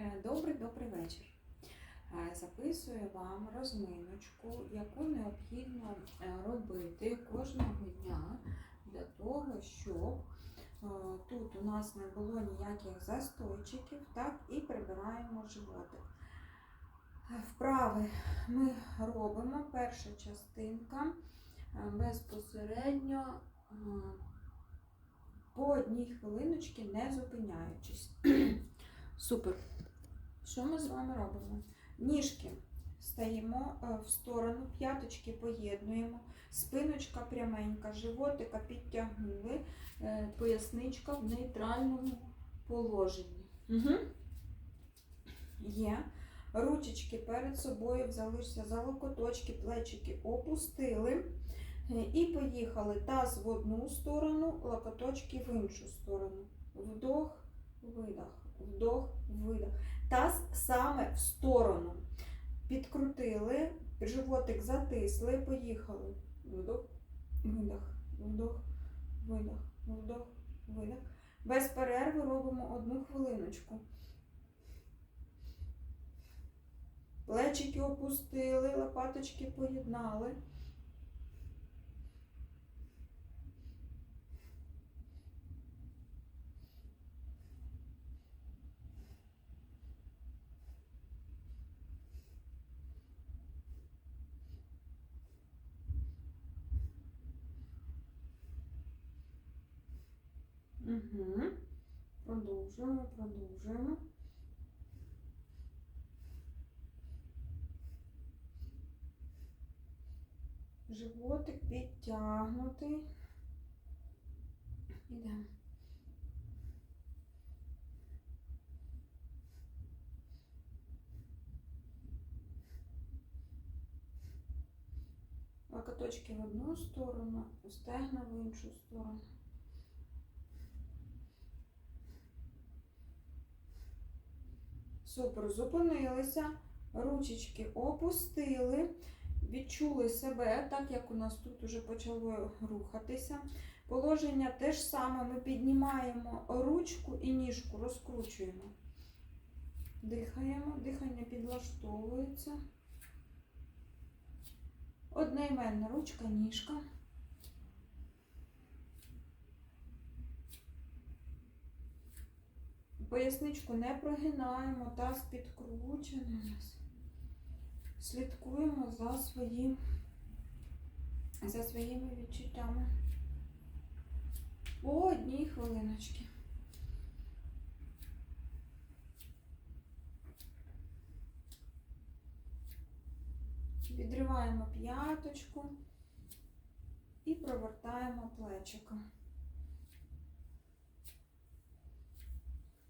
Е, Добрий добрий вечір. Е, Записую вам розминочку, яку необхідно е, робити кожного дня для того, щоб е, тут у нас не було ніяких застойчиків, так і прибираємо животик. Е, Вправи ми робимо. Перша частинка е, безпосередньо е, по одній хвилиночці не зупиняючись. Супер. Що ми з вами робимо? Ніжки стаємо е, в сторону, п'яточки поєднуємо, спиночка пряменька, животика підтягнули, е, поясничка в нейтральному положенні. Угу. Є. Ручечки перед собою взялися за локоточки, плечики опустили. Е, І поїхали таз в одну сторону, локоточки в іншу сторону. Вдох, видох, вдох, видох. Таз саме в сторону. Підкрутили, животик затисли, поїхали. Вдох, видох, вдох, видох, вдох, видох. Без перерви робимо одну хвилиночку. Плечики опустили, лопаточки поєднали. Угу. Продовжуємо, продовжуємо. Животик підтягнутий. Ідемо. Локоточки в одну сторону, стегна в іншу сторону. Супер, зупинилися, ручечки опустили, відчули себе, так як у нас тут вже почало рухатися. Положення те ж саме, ми піднімаємо ручку і ніжку, розкручуємо. Дихаємо, дихання підлаштовується. Одноіменна ручка, ніжка. Поясничку не прогинаємо, таз підкручений. Слідкуємо за, своїм, за своїми відчуттями. По одній хвилиночці. Відриваємо п'яточку і провертаємо плечиком.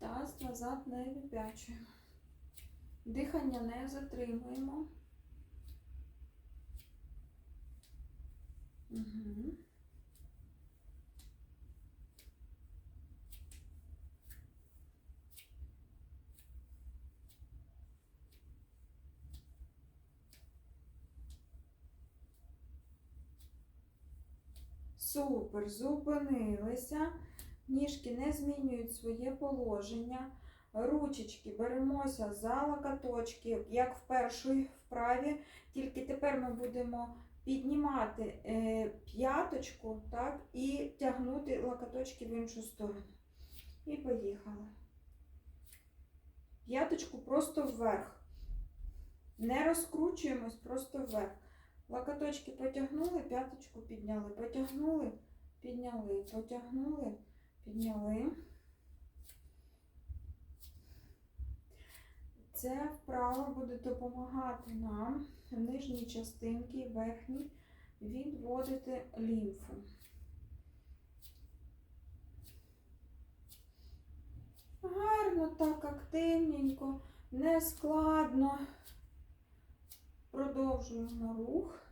Таз назад не вип'ячуємо. Дихання не затримуємо. Угу. Супер, зупинилися. Ніжки не змінюють своє положення. Ручечки беремося за локоточки, як в першій вправі. Тільки тепер ми будемо піднімати е, п'яточку так, і тягнути локоточки в іншу сторону. І поїхали. П'яточку просто вверх. Не розкручуємось, просто вверх. Локоточки потягнули, п'яточку підняли. Потягнули, підняли, потягнули, підняли. Це вправо буде допомагати нам в нижній частинці, верхній, відводити лімфу. Гарно, так, активненько, не складно. Продовжуємо рух.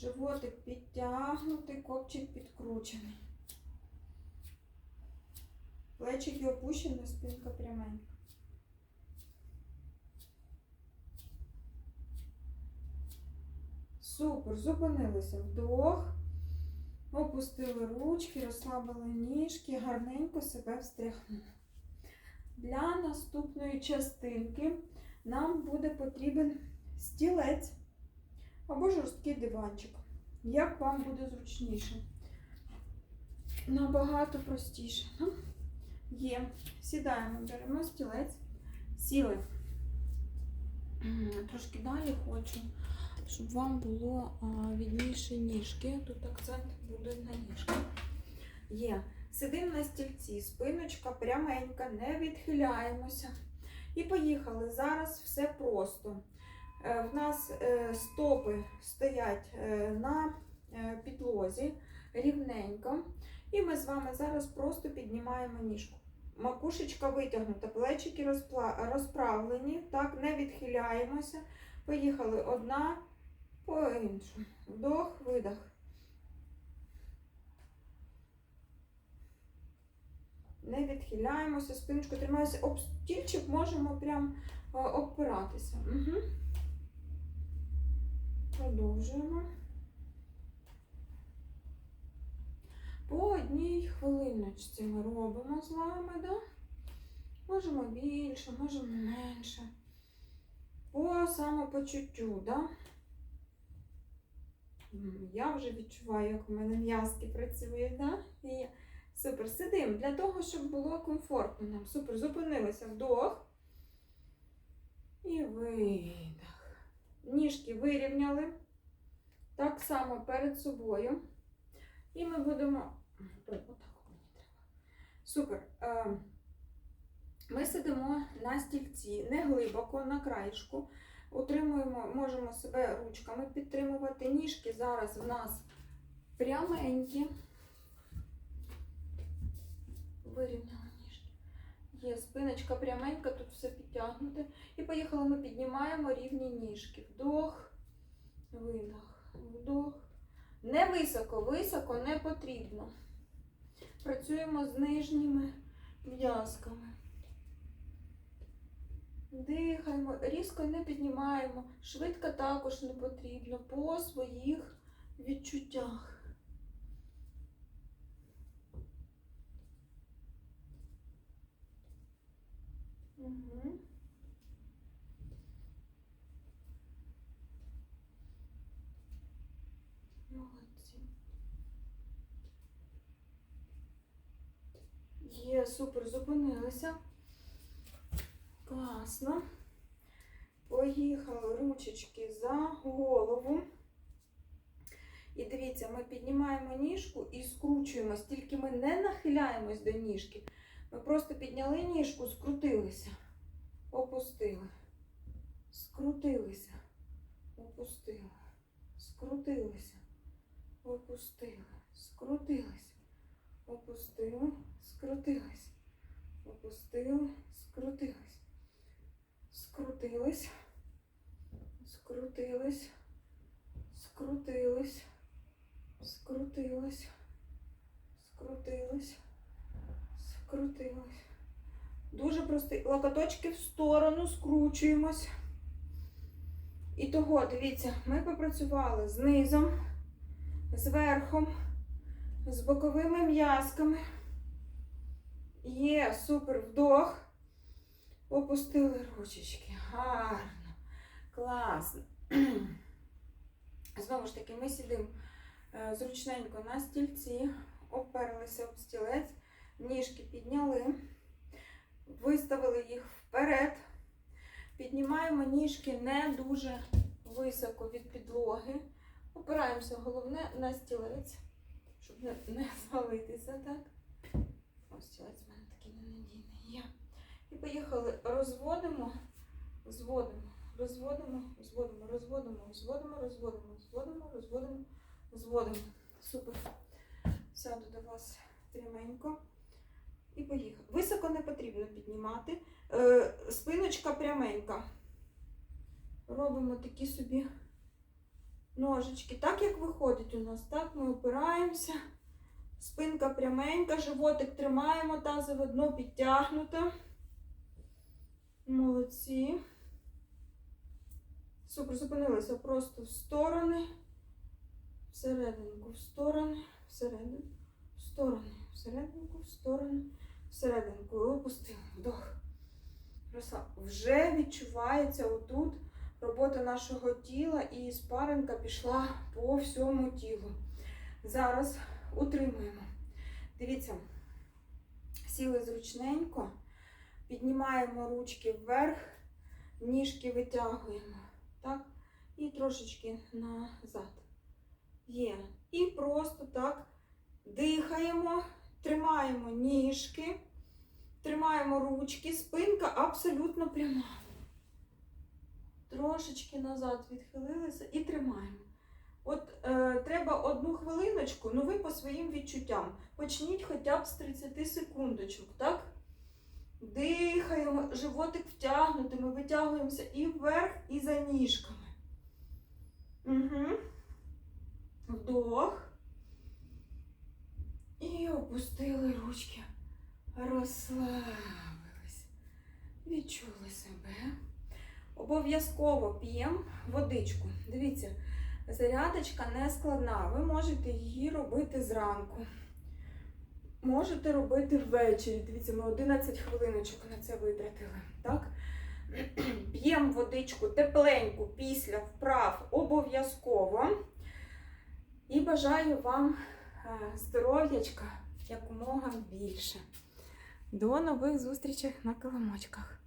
Животик підтягнутий, копчик підкручений. Плечики опущені, спинка пряменька. Супер, зупинилися. Вдох. Опустили ручки, розслабили ніжки, гарненько себе встряхнули. Для наступної частинки нам буде потрібен стілець або жорсткий диванчик. Як вам буде зручніше? Набагато простіше. Є. Сідаємо, беремо стілець, сіли. Трошки далі хочу, щоб вам було відніше ніжки. Тут акцент буде на ніжки. Є. Сидимо на стільці, спиночка пряменька, не відхиляємося. І поїхали. Зараз все просто. Е, В нас е, стопи стоять е, на підлозі рівненько. І ми з вами зараз просто піднімаємо ніжку. Макушечка витягнута, плечики розправлені, так, не відхиляємося. Поїхали одна по іншу. Вдох, видох. Не відхиляємося, спиночку тримаємося. Об стільчик можемо прям опиратися. Угу. Продовжуємо. По одній хвилиночці ми робимо з вами, да? Можемо більше, можемо менше. По самопочуттю, да? Я вже відчуваю, як у мене м'язки працює, да? І супер, сидимо для того, щоб було комфортно нам. Супер, зупинилися вдох. І видох. Ніжки вирівняли. Так само перед собою. І ми будемо. Супер. Е, Ми сидимо на стільці, не глибоко, на краєшку. Утримуємо, можемо себе ручками підтримувати. Ніжки зараз в нас пряменькі. Вирівняли. Є спиночка пряменька, тут все підтягнуте. І поїхали, ми піднімаємо рівні ніжки. Вдох, видох, вдох. Не високо, високо не потрібно. Працюємо з нижніми м'язками. Дихаємо, різко не піднімаємо, швидко також не потрібно по своїх відчуттях. Угу. Молодці. Є, супер, зупинилися. Класно. Поїхали ручечки за голову. І дивіться, ми піднімаємо ніжку і скручуємось, тільки ми не нахиляємось до ніжки. Ми просто підняли ніжку, скрутилися, опустили, скрутилися, опустили, скрутилися, опустили, скрутилися, опустили, скрутились, опустили, скрутились, скрутились, скрутились, скрутились, скрутились, скрутились, скрутились. Дуже простий. Локоточки в сторону, скручуємось. І того, дивіться, ми попрацювали з низом, з боковими м'язками. Є, супер вдох. Опустили ручечки. Гарно. Класно. Знову ж таки, ми сидимо е, зручненько на стільці, оперлися об стілець, ніжки підняли, виставили їх вперед. Піднімаємо ніжки не дуже високо від підлоги. Опираємося головне на стілець, щоб не, звалитися, так? Ось стілець в мене такий ненадійний є. І поїхали, розводимо, зводимо, розводимо, зводимо, розводимо, зводимо, розводимо, зводимо, розводимо, зводимо. Супер. Сяду до вас пряменько. І поїхали. Високо не потрібно піднімати. Е, спиночка пряменька. Робимо такі собі ножички. Так як виходить у нас, так ми опираємося. Спинка пряменька, животик тримаємо, тазове дно підтягнуте. Молодці. Супер, зупинилися просто в сторони, всерединку, в сторони, всередину, в сторони, всерединку, в сторони, всерединку. І опустили. Вдох. Вже відчувається отут робота нашого тіла і спаринка пішла по всьому тілу. Зараз утримуємо. Дивіться, сіли зручненько, піднімаємо ручки вверх, ніжки витягуємо. Так? І трошечки назад. Є. І просто так дихаємо, тримаємо ніжки, тримаємо ручки, спинка абсолютно пряма. Трошечки назад відхилилися і тримаємо. От е, треба одну хвилиночку, ну ви по своїм відчуттям. Почніть хоча б з 30 секундочок, так? Дихаємо, животик втягнутий, ми витягуємося і вверх, і за ніжками. Угу. Вдох. І опустили ручки. Розслабились. Відчули себе. Обов'язково п'ємо водичку. Дивіться, зарядочка не складна. Ви можете її робити зранку. Можете робити ввечері. Дивіться, ми 11 хвилиночок на це витратили. Так? П'ємо водичку тепленьку після вправ обов'язково. І бажаю вам е, здоров'ячка якомога більше. До нових зустрічей на килимочках.